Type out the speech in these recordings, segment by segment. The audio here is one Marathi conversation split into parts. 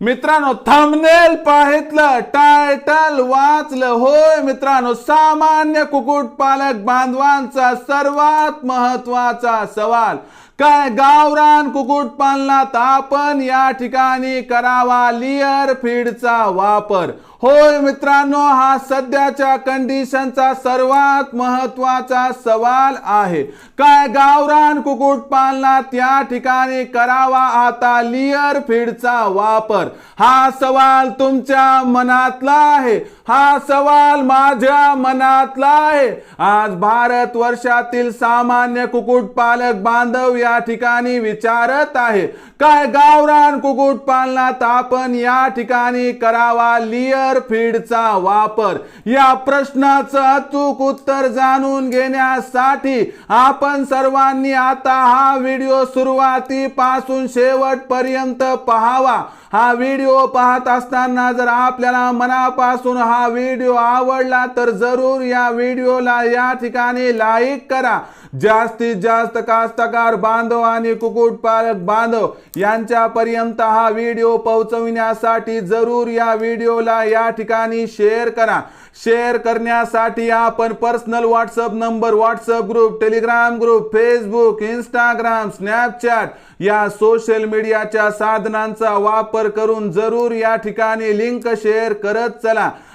मित्रांनो थंबनेल पाहितलं टायटल वाचलं. होय मित्रांनो सामान्य कुक्कुटपालक बांधवांचा सर्वात महत्त्वाचा सवाल. काय गावरान कुक्कुटपालनात आपण या ठिकाणी करावा लिअर फीडचा वापर. होय मित्रांनो हा सध्याच्या कंडिशनचा सर्वात महत्त्वाचा सवाल आहे. काय गावरान कुक्कुटपालनात या ठिकाणी करावा आता लिअर फीडचा वापर? हा सवाल तुमच्या मनातला आहे. हा सवाल माझ्या मनातला आहे. आज भारत वर्षातील सामान्य कुक्कुटपालक बांधव या ठिकाणी विचारत आहे. काय गावरान कुक्कुटपालनात आपण या ठिकाणी करावा लिअर फीडचा वापर? या प्रश्नाचं अचूक उत्तर जाणून घेण्यासाठी आपण सर्वांनी आता हा व्हिडिओ सुरुवातीपासून शेवटपर्यंत पहावा. हा व्हिडिओ पाहत असताना जर आपल्याला मनापासून हा व्हिडिओ आवडला तर जरूर या व्हिडिओला या ठिकाणी लाईक करा. जास्तीत जास्त कास्तकार बांधव आणि कुक्कुटपालक बांधव यांच्यापर्यंत हा व्हिडिओ पोहोचविण्यासाठी जरूर या व्हिडिओला या ठिकाणी शेअर करा. शेअर करण्यासाठी आपण personal WhatsApp number WhatsApp group Telegram group Facebook Instagram Snapchat या सोशल मीडियाच्या साधनांचा वापर करून जरूर या ठिकाणी लिंक शेअर करत चला.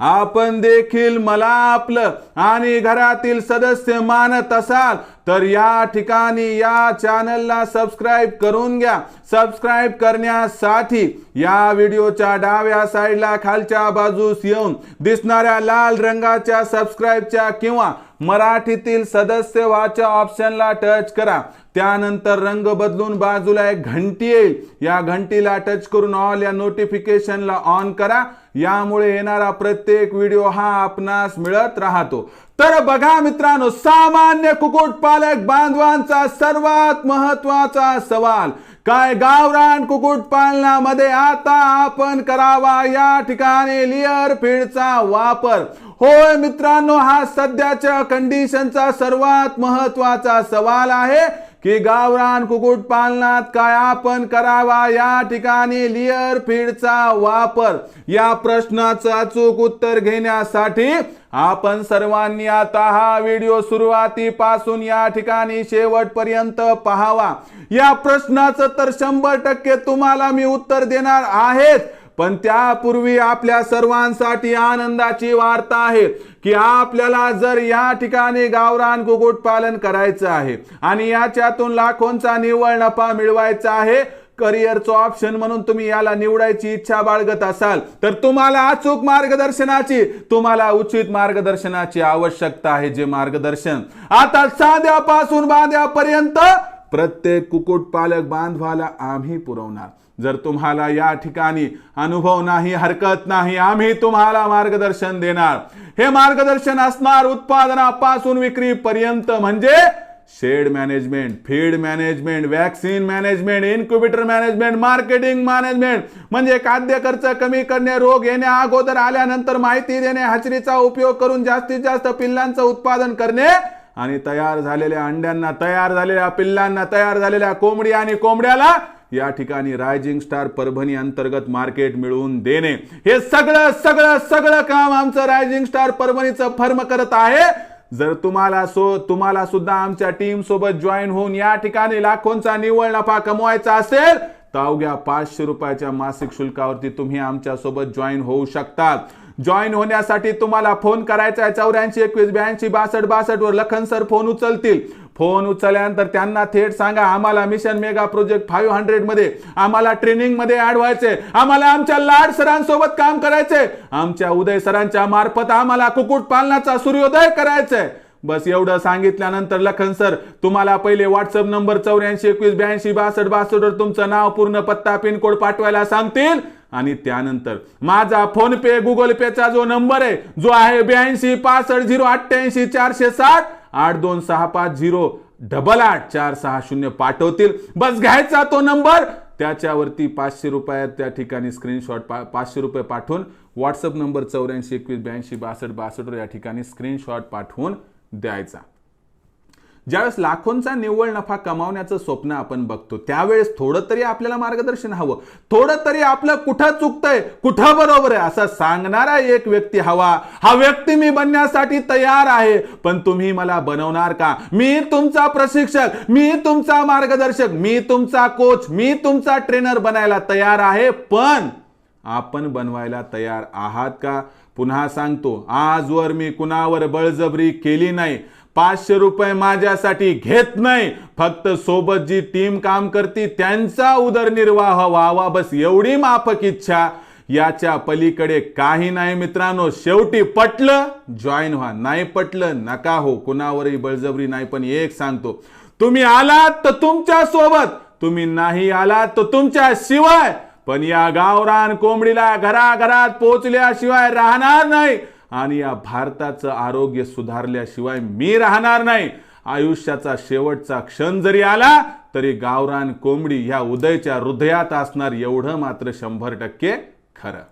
आपण देखील मला आपलं आणि घरातील सदस्य मानत असाल तर या ठिकाणी या चॅनलला सबस्क्राईब करून घ्या. सबस्क्राईब करण्यासाठी या व्हिडिओच्या डाव्या साईडला खालच्या बाजूस येऊन दिसणाऱ्या लाल रंगाच्या सबस्क्राईबच्या किंवा मराठीतील सदस्य वाच्या ऑप्शनला टच करा. त्यानंतर रंग बदलून बाजूला एक घंटी येईल. या घंटीला टच करून ऑल या नोटिफिकेशनला ऑन करा. यामुळे येणारा प्रत्येक व्हिडिओ हा आपणास मिळत राहतो. तर बघा मित्रांनो सामान्य कुक्कुटपालक बांधवांचा सर्वात महत्त्वाचा सवाल काय गावरान कुक्कुटपालनामध्ये आता आपण करावा या ठिकाणी लिअर फीडचा वापर. होय मित्रांनो हा सध्याच्या कंडिशनचा सर्वात महत्त्वाचा सवाल आहे. की गावरान कुक्कुटपालनात काय आपण करावा या ठिकाणी लिअर फीडचा वापर. या प्रश्नाचं अचूक उत्तर घेण्यासाठी आपण सर्वांनी आता हा व्हिडिओ सुरुवातीपासून या ठिकाणी शेवटपर्यंत पहावा. या प्रश्नाचं तर शंभर टक्के तुम्हाला मी उत्तर देणार आहेच. पण त्यापूर्वी आपल्या सर्वांसाठी आनंदाची वार्ता आहे की आपल्याला जर या ठिकाणी गावरान कुक्कुटपालन करायचं आहे आणि याच्यातून लाखोंचा निव्वळ नफा मिळवायचा आहे करिअरचं ऑप्शन म्हणून तुम्ही याला निवडायची इच्छा बाळगत असाल तर तुम्हाला अचूक मार्गदर्शनाची तुम्हाला उचित मार्गदर्शनाची आवश्यकता आहे जे मार्गदर्शन. आता साध्यापासून बांध्यापर्यंत प्रत्येक कुक्कुटपालक बांधवाला आम्ही पुरवणार. जर तुम्हाला या ठिकाणी अनुभव नाही हरकत नाही आम्ही तुम्हाला मार्गदर्शन देणार. हे मार्गदर्शन असणार उत्पादनापासून विक्रीपर्यंत म्हणजे shed management feed management vaccine management incubator management marketing management म्हणजे खाद्य खर्च कमी करणे रोग येण्या अगोदर आल्यानंतर माहिती देणे हाचरीचा उपयोग करून जास्तीत जास्त पिल्लांचं उत्पादन करणे आणि तयार झालेल्या अंड्यांना तयार झालेल्या पिल्लांना तयार झालेल्या कोंबडी आणि कोंबड्याला या ठिकाणी रायझिंग स्टार परभणी अंतर्गत मार्केट मिळवून देणे. हे सगळं सगळं सगळं काम आमचं रायझिंग स्टार परभणीचं फर्म करत आहे. जर तुम्हाला सो तुम्हाला सुद्धा आमच्या टीम सोबत जॉईन होऊन या ठिकाणी लाखोंचा निव्वळ नफा कमवायचा असेल तर अवघ्या पाचशे रुपयाच्या मासिक शुल्कावरती तुम्ही आमच्यासोबत जॉईन होऊ शकता. जॉईन होण्यासाठी तुम्हाला फोन करायचा आहे. चौऱ्याऐंशी एकवीस ब्याऐंशी बासष्ट बासष्ट वर लखन सर फोन उचलतील. फोन उचलल्यानंतर त्यांना थेट सांगा आम्हाला मिशन मेगा प्रोजेक्ट फाईव्ह हंड्रेडमध्ये आम्हाला ट्रेनिंगमध्ये ऍड व्हायचे आम्हाला आमच्या लाड सरांसोबत काम करायचे आमच्या उदय सरांच्या मार्फत आम्हाला कुक्कुटपालनाचा सूर्योदय करायचंय. बस एवढं सांगितल्यानंतर लखन सर तुम्हाला पहिले व्हॉट्सअप नंबर चौऱ्याऐंशी एकवीस ब्याऐंशी बासष्ट बासष्ट वर तुमचं नाव पूर्ण पत्ता पिनकोड पाठवायला सांगतील. आणि त्यानंतर माझा फोन पे गुगल पेचा जो नंबर आहे जो आहे ब्याऐंशी पासष्ट झिरो अठ्ठ्याऐंशी चारशे साठ आठ दोन सहा पाच झिरो डबल आठ चार सहा शून्य पाठवतील. बस घ्यायचा तो नंबर. त्याच्यावरती पाचशे रुपयात त्या ठिकाणी स्क्रीनशॉट पा पाचशे रुपये पाठवून व्हॉट्सअप नंबर चौऱ्याऐंशी एकवीस ब्याऐंशी बासष्ट बासष्ट या ठिकाणी स्क्रीनशॉट पाठवून द्यायचा. ज्यावेळेस लाखोंचा निव्वळ नफा कमावण्याचं स्वप्न आपण बघतो त्यावेळेस थोडं तरी आपल्याला मार्गदर्शन हवं. थोडं तरी आपलं कुठं चुकतंय कुठं बरोबर आहे असं सांगणारा एक व्यक्ती हवा. हा व्यक्ती मी बनण्यासाठी तयार आहे. पण तुम्ही मला बनवणार का? मी तुमचा प्रशिक्षक मी तुमचा मार्गदर्शक मी तुमचा कोच मी तुमचा ट्रेनर बनायला तयार आहे पण आपण बनवायला तयार आहात का? पुन्हा सांगतो आजवर मी कुणावर बळजबरी केली नाही पाचशे रुपये माझ्यासाठी घेत नाही. फक्त सोबत जी टीम काम करते त्यांचा उदरनिर्वाह व्हावा बस एवढी माफक इच्छा. याच्या पलीकडे काही नाही मित्रांनो शेवटी पटलं जॉईन व्हा. नाही पटलं नका हो. कुणावरही बळजबरी नाही पण एक सांगतो. तुम्ही आलात तर तुमच्यासोबत तुम्ही नाही आलात तर तुमच्या शिवाय. पण या गावरान कोंबडीला घराघरात पोचल्याशिवाय राहणार नाही आणि या भारताचं आरोग्य सुधारल्याशिवाय मी राहणार नाही. आयुष्याचा शेवटचा क्षण जरी आला तरी गावरान कोंबडी ह्या उदयच्या हृदयात असणार एवढं मात्र शंभर टक्के खरं.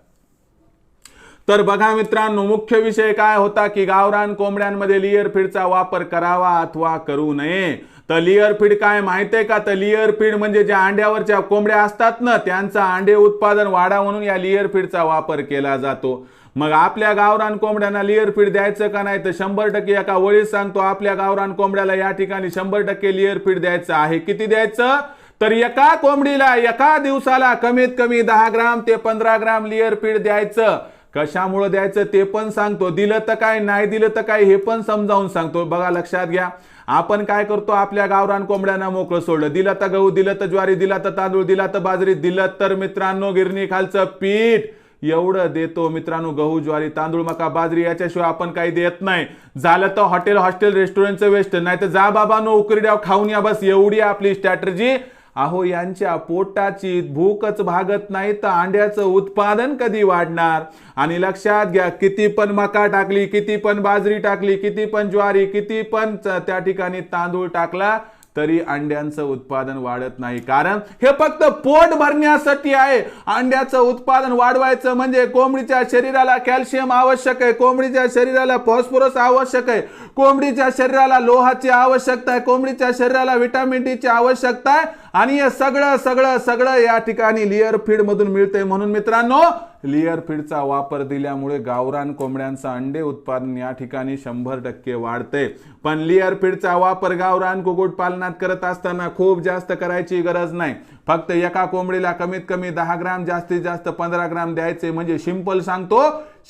तर बघा मित्रांनो मुख्य विषय काय होता की गावरान कोंबड्यांमध्ये लिअर फीडचा वापर करावा अथवा करू नये. तर लिअर फीड काय माहितीये का? तर लिअर फीड म्हणजे ज्या अंड्यावरच्या कोंबड्या असतात ना त्यांचा अंडे उत्पादन वाढा म्हणून या लिअर फीडचा वापर केला जातो. मग आपल्या गावरान कोंबड्यांना लिअर फीड द्यायचं का नाही तर शंभर टक्के एका वळीत सांगतो आपल्या गावरान कोंबड्याला या ठिकाणी शंभर टक्के लिअर फीड द्यायचं आहे. किती द्यायचं? तर एका कोंबडीला एका दिवसाला कमीत कमी दहा ग्राम ते पंधरा ग्राम लिअर फीड द्यायचं. कशामुळे द्यायचं ते पण सांगतो. दिलं तर काय नाही दिलं तर काय हे पण समजावून सांगतो. बघा लक्षात घ्या. आपण काय करतो? आपल्या गावरान कोंबड्यांना मोकळं सोडलं. दिलं तर गहू दिलं तर ज्वारी दिला तर तांदूळ दिला तर बाजरी दिलं तर मित्रांनो गिरणी खालचं पीठ. एवढं देतो मित्रांनो गहू ज्वारी तांदूळ मका बाजरी याच्याशिवाय आपण काही देत नाही. झालं तर हॉटेल हॉस्टेल रेस्टॉरंटचं वेस्ट नाही तर जा बाबा नो उकरड्या खाऊन या बस. एवढी आपली स्ट्रॅटर्जी अहो यांच्या पोटाची भूकच भागत नाही तर अंड्याचं उत्पादन कधी वाढणार? आणि लक्षात घ्या किती पण मका टाकली किती पण बाजरी टाकली किती पण ज्वारी किती पण त्या ठिकाणी तांदूळ टाकला तरी अंड्यांचं उत्पादन वाढत नाही. कारण हे फक्त पोट भरण्यासाठी आहे. अंड्याचं उत्पादन वाढवायचं म्हणजे कोंबडीच्या शरीराला कॅल्शियम आवश्यक आहे. कोंबडीच्या शरीराला फॉस्फरस आवश्यक आहे. कोंबडीच्या शरीराला लोहाची आवश्यकता आहे. कोंबडीच्या शरीराला व्हिटॅमिन डीची आवश्यकता आहे. आणि हे सगळं सगळं सगळं या ठिकाणी लिअर फीड मधून मिळतंय म्हणून मित्रांनो लिअर फीडचा वापर दिल्यामुळे गावरान कोंबड्यांचं अंडे उत्पादन या ठिकाणी शंभर टक्के वाढते पण लिअर फीडचा वापर गावरान कुकुट पालनात करत असताना खूप जास्त करायची गरज नाही. फक्त एका कोंबडीला कमीत कमी दहा ग्राम जास्तीत जास्त पंधरा ग्राम द्यायचे म्हणजे सिंपल सांगतो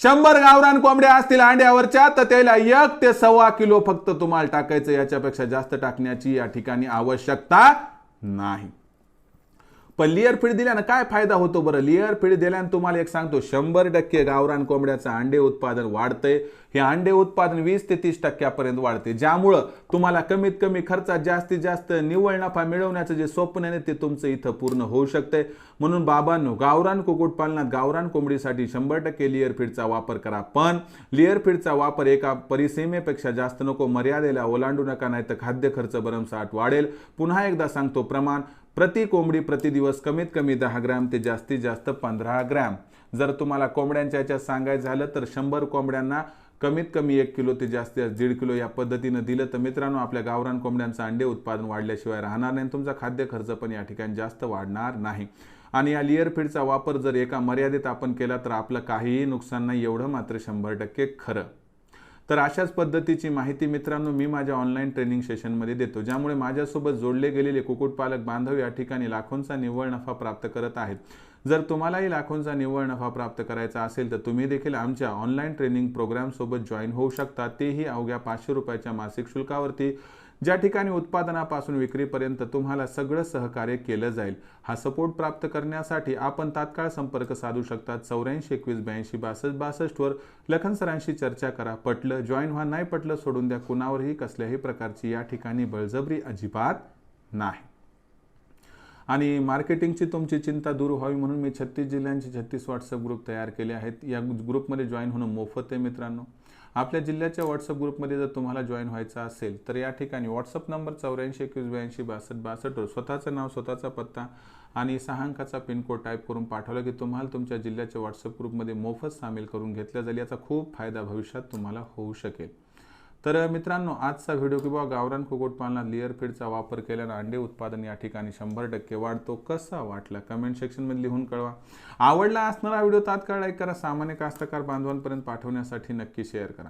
शंभर गावरान कोंबड्या असतील अंड्यावरच्या तर त्याला एक ते सव्वा किलो फक्त तुम्हाला टाकायचं याच्यापेक्षा जास्त टाकण्याची या ठिकाणी आवश्यकता नाही. पण लिअर फीड दिल्यानं काय फायदा होतो बरं? लिअर फीड दिल्यानं तुम्हाला एक सांगतो शंभर टक्के गावरान कोंबड्याचं अंडे उत्पादन वाढतंय. हे अंडे उत्पादन वीस ते तीस टक्क्यापर्यंत वाढते. ज्यामुळं तुम्हाला कमीत कमी खर्चात जास्तीत जास्त निव्वळ नफा मिळवण्याचं जे स्वप्न आहे ते तुमचं इथं पूर्ण होऊ शकतंय. म्हणून बाबांनो गावरान कुक्कुटपालनात गावरान कोंबडीसाठी शंभर टक्के लिअर फीडचा वापर करा. पण लिअर फीडचा वापर एका परिसीमेपेक्षा जास्त नको मर्यादेला ओलांडू नका नाही तर खाद्य खर्च भरमसाठ वाढेल. पुन्हा एकदा सांगतो प्रमाण प्रति कोंबडी प्रति दिवस कमीत कमी दहा ग्रॅम ते जास्तीत जास्त पंधरा ग्रॅम. जर तुम्हाला कोंबड्यांच्या याच्यात सांगायचं झालं तर शंभर कोंबड्यांना कमीत कमी एक किलो ते जास्तीत जास्त दीड किलो या पद्धतीनं दिलं. तर मित्रांनो आपल्या गावरान कोंबड्यांचं अंडे उत्पादन वाढल्याशिवाय राहणार नाही तुमचा खाद्य खर्च पण या ठिकाणी जास्त वाढणार नाही. आणि या लिअर फीडचा वापर जर एका मर्यादेत आपण केला तर आपलं काहीही नुकसान नाही एवढं मात्र शंभर टक्के खरं. तर अशाच पद्धतीची माहिती मित्रांनो मी माझ्या ऑनलाईन ट्रेनिंग सेशनमध्ये देतो ज्यामुळे माझ्यासोबत जोडले गेलेले कुक्कुटपालक बांधव या ठिकाणी लाखोंचा निव्वळ नफा प्राप्त करत आहेत. जर तुम्हालाही लाखोंचा निव्वळ नफा प्राप्त करायचा असेल तर तुम्ही देखील आमच्या ऑनलाईन ट्रेनिंग प्रोग्रामसोबत जॉईन होऊ शकता. तेही अवघ्या पाचशे रुपयाच्या मासिक शुल्कावरती. ज्या ठिकाणी उत्पादनापासून विक्रीपर्यंत तुम्हाला सगळं सहकार्य केलं जाईल हा सपोर्ट प्राप्त करण्यासाठी आपण तात्काळ संपर्क साधू शकता. चौऱ्याऐंशी एकवीस ब्याऐंशी बासष्ट बासष्टवर लखन सरांशी चर्चा करा. पटलं जॉईन व्हा. नाही पटलं सोडून द्या. कुणावरही कसल्याही प्रकारची या ठिकाणी बळजबरी अजिबात नाही. आणि मार्केटिंगची तुमची चिंता दूर व्हावी म्हणून मी छत्तीस जिल्ह्यांचे छत्तीस व्हॉट्सअप ग्रुप तयार केले आहेत. या ग्रुपमध्ये जॉईन होणं मोफत आहे मित्रांनो. आपल्या जिल्ह्याच्या व्हॉट्सअप ग्रुपमध्ये जर तुम्हाला जॉईन व्हायचं असेल तर या ठिकाणी व्हॉट्सअप नंबर चौऱ्याऐंशी एकवीस ब्याऐंशी बासष्ट बासष्टवर स्वतःचं नाव स्वतःचा पत्ता आणि सहा अंकाचा पिनकोड टाईप करून पाठवला की तुम्हाला तुमच्या जिल्ह्याच्या व्हॉट्सअप ग्रुपमध्ये मोफत सामील करून घेतलं जाईल. याचा खूप फायदा भविष्यात तुम्हाला होऊ शकेल. तर मित्रांनो आजचा व्हिडिओ किंवा गावरान कुक्कुटपालना लेअर फीडचा वापर केल्यानं अंडे उत्पादन या ठिकाणी शंभर टक्के वाढतो. कसा वाटला? कमेंट सेक्शनमध्ये लिहून कळवा. आवडला असणारा व्हिडिओ तात्काळ लाईक करा. सामान्य कास्तकार बांधवांपर्यंत पाठवण्यासाठी नक्की शेअर करा.